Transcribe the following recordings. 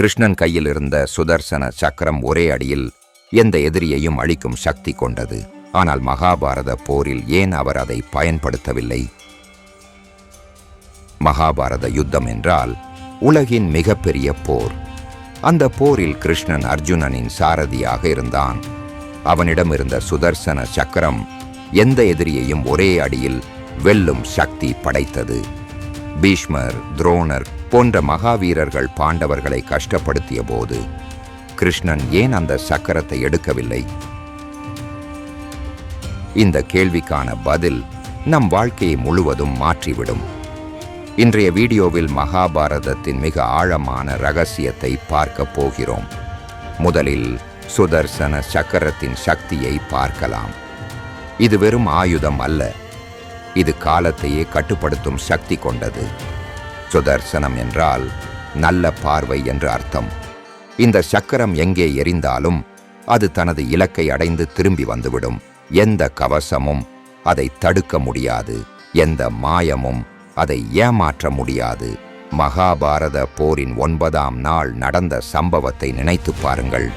கிருஷ்ணன் கையில் இருந்த சுதர்சன சக்கரம் ஒரே அடியில் எந்த எதிரியையும் அழிக்கும் சக்தி கொண்டது. ஆனால் மகாபாரத போரில் ஏன் அவர் அதை பயன்படுத்தவில்லை? மகாபாரத யுத்தம் என்றால் உலகின் மிகப்பெரிய போர். அந்த போரில் கிருஷ்ணன் அர்ஜுனனின் சாரதியாக இருந்தான். அவனிடம் இருந்த சுதர்சன சக்கரம் எந்த எதிரியையும் ஒரே அடியில் வெல்லும் சக்தி படைத்தது. பீஷ்மர் துரோணர் போன்ற மகாவீரர்கள் பாண்டவர்களை கஷ்டப்படுத்திய போது கிருஷ்ணன் ஏன் அந்த சக்கரத்தை எடுக்கவில்லை? இந்த கேள்விக்கான பதில் நம் வாழ்க்கையை முழுவதும் மாற்றிவிடும். இன்றைய வீடியோவில் மகாபாரதத்தின் மிக ஆழமான ரகசியத்தை பார்க்கப் போகிறோம். முதலில் சுதர்சன சக்கரத்தின் சக்தியை பார்க்கலாம். இது வெறும் ஆயுதம் அல்ல. இது காலத்தையே கட்டுப்படுத்தும் சக்தி கொண்டது. சுதர்சனம் என்றால் நல்ல பார்வை என்று அர்த்தம். இந்த சக்கரம் எங்கே எரிந்தாலும் அது தனது இலக்கை அடைந்து திரும்பி வந்துவிடும். எந்த கவசமும் அதை தடுக்க முடியாது. எந்த மாயமும் அதை ஏமாற்ற முடியாது. மகாபாரத போரின் ஒன்பதாம் நாள் நடந்த சம்பவத்தை நினைத்துப் பாருங்கள்.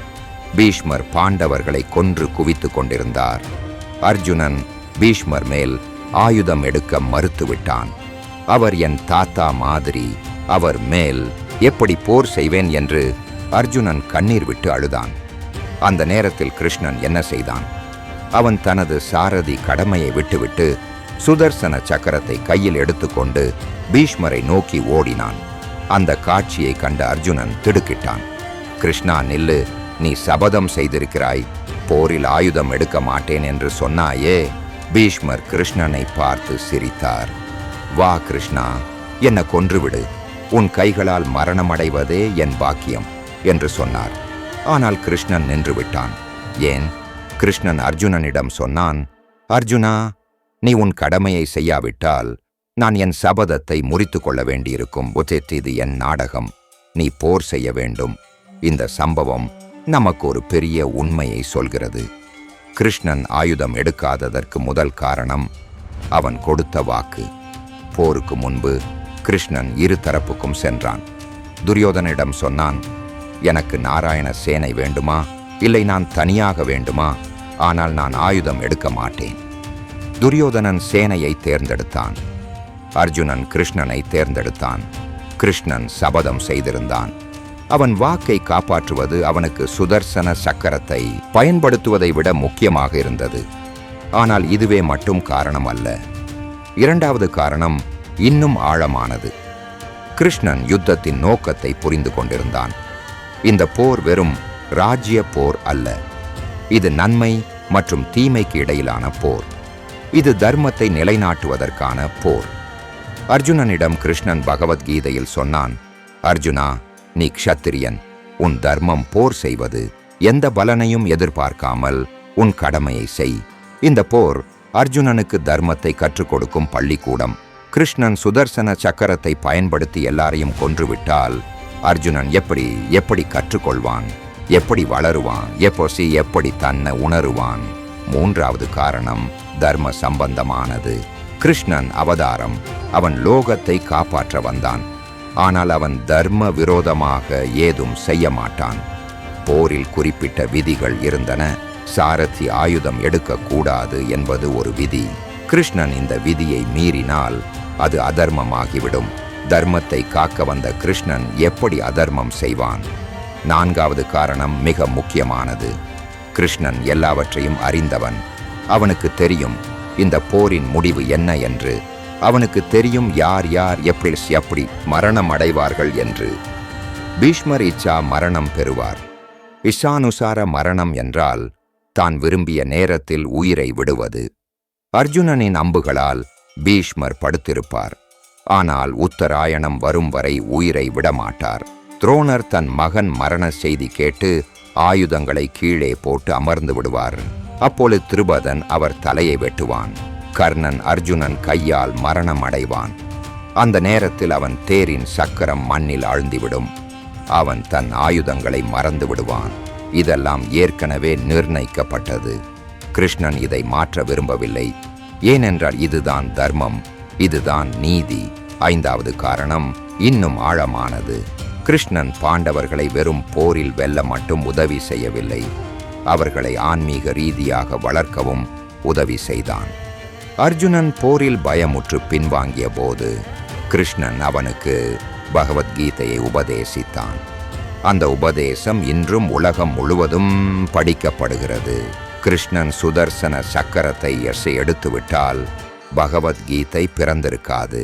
பீஷ்மர் பாண்டவர்களை கொன்று குவித்துக் கொண்டிருந்தார். அர்ஜுனன் பீஷ்மர் மேல் ஆயுதம் எடுக்க மறுத்துவிட்டான். அவர் என் தாத்தா மாதிரி அவர் மேல் எப்படி போர் செய்வேன் என்று அர்ஜுனன் கண்ணீர் விட்டு அழுதான். அந்த நேரத்தில் கிருஷ்ணன் என்ன செய்தான்? அவன் தனது சாரதி கடமையை விட்டுவிட்டு சுதர்சன சக்கரத்தை கையில் எடுத்துக்கொண்டு பீஷ்மரை நோக்கி ஓடினான். அந்த காட்சியை கண்ட அர்ஜுனன் திடுக்கிட்டான். கிருஷ்ணா நில்லு நீ சபதம் செய்திருக்கிறாய். போரில் ஆயுதம் எடுக்க மாட்டேன் என்று சொன்னாயே. பீஷ்மர் கிருஷ்ணனை பார்த்து சிரித்தார். வா கிருஷ்ணா என்னை கொன்றுவிடு. உன் கைகளால் மரணமடைவதே என் பாக்கியம் என்று சொன்னார். ஆனால் கிருஷ்ணன் நின்று விட்டான் ஏன்? கிருஷ்ணன் அர்ஜுனனிடம் சொன்னான் அர்ஜுனா நீ உன் கடமையை செய்யாவிட்டால் நான் என் சபதத்தை முறித்து கொள்ள வேண்டியிருக்கும். உச்சித் இது என் நாடகம். நீ போர் செய்ய வேண்டும். இந்த சம்பவம் நமக்கு ஒரு பெரிய உண்மையை சொல்கிறது. கிருஷ்ணன் ஆயுதம் எடுக்காததற்கு முதல் காரணம் அவன் கொடுத்த வாக்கு. போருக்கு முன்பு கிருஷ்ணன் இரு தரப்புக்கும் சென்றான். துரியோதனிடம் சொன்னான் எனக்கு நாராயண சேனை வேண்டுமா? இல்லை நான் தனியாக வேண்டுமா? ஆனால் நான் ஆயுதம் எடுக்க மாட்டேன். துரியோதனன் சேனையை தேர்ந்தெடுத்தான். அர்ஜுனன் கிருஷ்ணனை தேர்ந்தெடுத்தான். கிருஷ்ணன் சபதம் செய்திருந்தான். அவன் வாக்கை காப்பாற்றுவது அவனுக்கு சுதர்சன சக்கரத்தை பயன்படுத்துவதை விட முக்கியமாக இருந்தது. ஆனால் இதுவே மட்டும் காரணம் அல்ல இரண்டாவது காரணம் இன்னும் ஆழமானது. கிருஷ்ணன் யுத்தத்தின் நோக்கத்தை புரிந்து கொண்டிருந்தான். இந்த போர் வெறும் ராஜ்ய போர் அல்ல. இது நன்மை மற்றும் தீமைக்கு இடையிலான போர். இது தர்மத்தை நிலைநாட்டுவதற்கான போர். அர்ஜுனனிடம் கிருஷ்ணன் பகவத்கீதையில் சொன்னான் அர்ஜுனா நீ க்ஷத்திரியன். உன் தர்மம் போர் செய்வது. எந்த பலனையும் எதிர்பார்க்காமல் உன் கடமையை செய். இந்த போர் அர்ஜுனனுக்கு தர்மத்தை கற்றுக் கொடுக்கும் பள்ளிக்கூடம். கிருஷ்ணன் சுதர்சன சக்கரத்தை பயன்படுத்தி எல்லாரையும் கொன்றுவிட்டால் அர்ஜுனன் எப்படி எப்படி கற்றுக்கொள்வான்? எப்படி வளருவான்? எப்போசி எப்படி தன்னை உணருவான்? மூன்றாவது காரணம் தர்ம சம்பந்தமானது. கிருஷ்ணன் அவதாரம் அவன் லோகத்தை காப்பாற்ற வந்தான். ஆனால் அவன் தர்ம விரோதமாக ஏதும் செய்ய மாட்டான். போரில் குறிப்பிட்ட விதிகள் இருந்தன. சாரதி ஆயுதம் எடுக்கக்கூடாது என்பது ஒரு விதி. கிருஷ்ணன் இந்த விதியை மீறினால் அது அதர்மமாகிவிடும். தர்மத்தை காக்க வந்த கிருஷ்ணன் எப்படி அதர்மம் செய்வான்? நான்காவது காரணம் மிக முக்கியமானது. கிருஷ்ணன் எல்லாவற்றையும் அறிந்தவன். அவனுக்கு தெரியும் இந்த போரின் முடிவு என்ன என்று. அவனுக்கு தெரியும் யார் யார் எப்படி எப்படி மரணம் அடைவார்கள் என்று. பீஷ்மர் இச்சா மரணம் பெறுவார். இஷானுசார மரணம் என்றால் தான் விரும்பிய நேரத்தில் உயிரை விடுவது. அர்ஜுனனின் அம்புகளால் பீஷ்மர் படுத்திருப்பார். ஆனால் உத்தராயணம் வரும் வரை உயிரை விடமாட்டார். துரோணர் தன் மகன் மரண செய்தி கேட்டு ஆயுதங்களை கீழே போட்டு அமர்ந்து விடுவார். அப்பொழுது திருபதன் அவர் தலையை வெட்டுவான். கர்ணன் அர்ஜுனன் கையால் மரணம் அடைவான். அந்த நேரத்தில் அவன் தேரின் சக்கரம் மண்ணில் ஆழ்ந்திவிடும். அவன் தன் ஆயுதங்களை மறந்து விடுவான். இதெல்லாம் ஏற்கனவே நிர்ணயிக்கப்பட்டது. கிருஷ்ணன் இதை மாற்ற விரும்பவில்லை. ஏனென்றால் இதுதான் தர்மம் இதுதான் நீதி. ஐந்தாவது காரணம் இன்னும் ஆழமானது. கிருஷ்ணன் பாண்டவர்களை வெறும் போரில் வெல்ல மட்டும் உதவி செய்யவில்லை. அவர்களை ஆன்மீக ரீதியாக வளர்க்கவும் உதவி செய்தான். அர்ஜுனன் போரில் பயமுற்று பின்வாங்கிய போது கிருஷ்ணன் அவனுக்கு பகவத்கீதையை உபதேசித்தான். அந்த உபதேசம் இன்றும் உலகம் முழுவதும் படிக்கப்படுகிறது. கிருஷ்ணன் சுதர்சன சக்கரத்தை எசை எடுத்துவிட்டால் பகவத்கீதை பிறந்திருக்காது.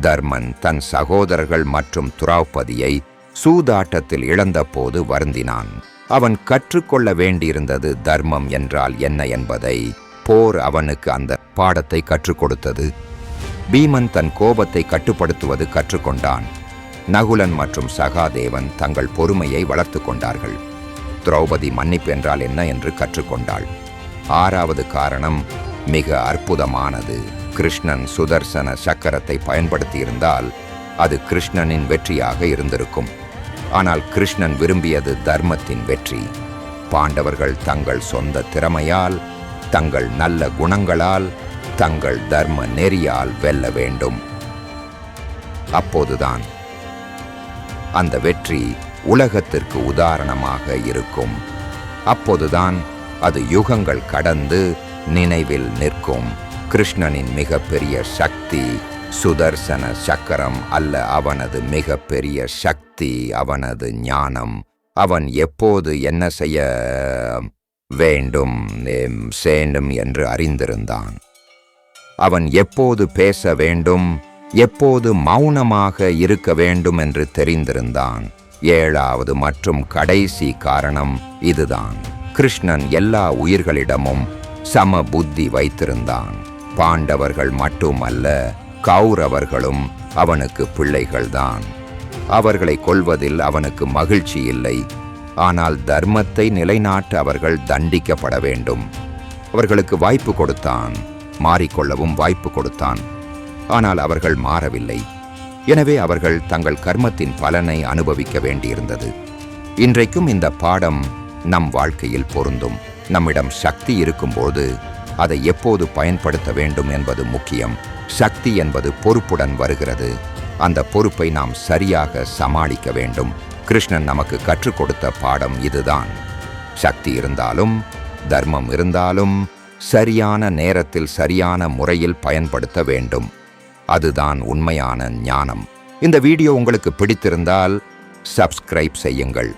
தர்மன் தன் சகோதரர்கள் மற்றும் துராப்பதியை சூதாட்டத்தில் இழந்தபோது வருந்தினான். அவன் கற்றுக்கொள்ள வேண்டியிருந்தது தர்மம் என்றால் என்ன என்பதை போர் அவனுக்கு அந்த பாடத்தை கற்றுக் கொடுத்தது. பீமன் தன் கோபத்தை கட்டுப்படுத்துவது கற்றுக்கொண்டான். நகுலன் மற்றும் சகாதேவன் தங்கள் பொறுமையை வளர்த்து கொண்டார்கள். திரௌபதி மன்னிப்பு என்றால் என்ன என்று கற்றுக்கொண்டாள். ஆறாவது காரணம் மிக அற்புதமானது. கிருஷ்ணன் சுதர்சன சக்கரத்தை பயன்படுத்தியிருந்தால் அது கிருஷ்ணனின் வெற்றியாக இருந்திருக்கும். ஆனால் கிருஷ்ணன் விரும்பியது தர்மத்தின் வெற்றி. பாண்டவர்கள் தங்கள் சொந்த திறமையால் தங்கள் நல்ல குணங்களால் தங்கள் தர்ம நெறியால் வெல்ல வேண்டும். அப்போதுதான் அந்த வெற்றி உலகத்திற்கு உதாரணமாக இருக்கும். அப்போதுதான் அது யுகங்கள் கடந்து நினைவில் நிற்கும். கிருஷ்ணனின் மிகப்பெரிய சக்தி சுதர்சன சக்கரம் அல்ல அவனது மிகப்பெரிய சக்தி அவனது ஞானம். அவன் எப்போது என்ன செய்ய வேண்டும் எம், வேண்டும் என்று அறிந்திருந்தான். அவன் எப்போது பேச வேண்டும் எப்போது மௌனமாக இருக்க வேண்டும் என்று தெரிந்திருந்தான். ஏழாவது மற்றும் கடைசி காரணம் இதுதான். கிருஷ்ணன் எல்லா உயிர்களிடமும் சம புத்தி வைத்திருந்தான். பாண்டவர்கள் மட்டுமல்ல கௌரவர்களும் அவனுக்கு பிள்ளைகள்தான். அவர்களை கொல்வதில் அவனுக்கு மகிழ்ச்சி இல்லை. ஆனால் தர்மத்தை நிலைநாட்ட அவர்கள் தண்டிக்கப்பட வேண்டும். அவர்களுக்கு வாய்ப்பு கொடுத்தான். மாறிக்கொள்ளவும் வாய்ப்பு கொடுத்தான். ஆனால் அவர்கள் மாறவில்லை. எனவே அவர்கள் தங்கள் கர்மத்தின் பலனை அனுபவிக்க வேண்டியிருந்தது. இன்றைக்கும் இந்த பாடம் நம் வாழ்க்கையில் பொருந்தும். நம்மிடம் சக்தி இருக்கும்போது அதை எப்போது பயன்படுத்த வேண்டும் என்பது முக்கியம். சக்தி என்பது பொறுப்புடன் வருகிறது. அந்த பொறுப்பை நாம் சரியாக சமாளிக்க வேண்டும். கிருஷ்ணன் நமக்கு கற்றுக் கொடுத்த பாடம் இதுதான். சக்தி இருந்தாலும் தர்மம் இருந்தாலும் சரியான நேரத்தில் சரியான முறையில் பயன்படுத்த வேண்டும். அதுதான் உண்மையான ஞானம். இந்த வீடியோ உங்களுக்கு பிடித்திருந்தால் சப்ஸ்கிரைப் செய்யுங்கள்.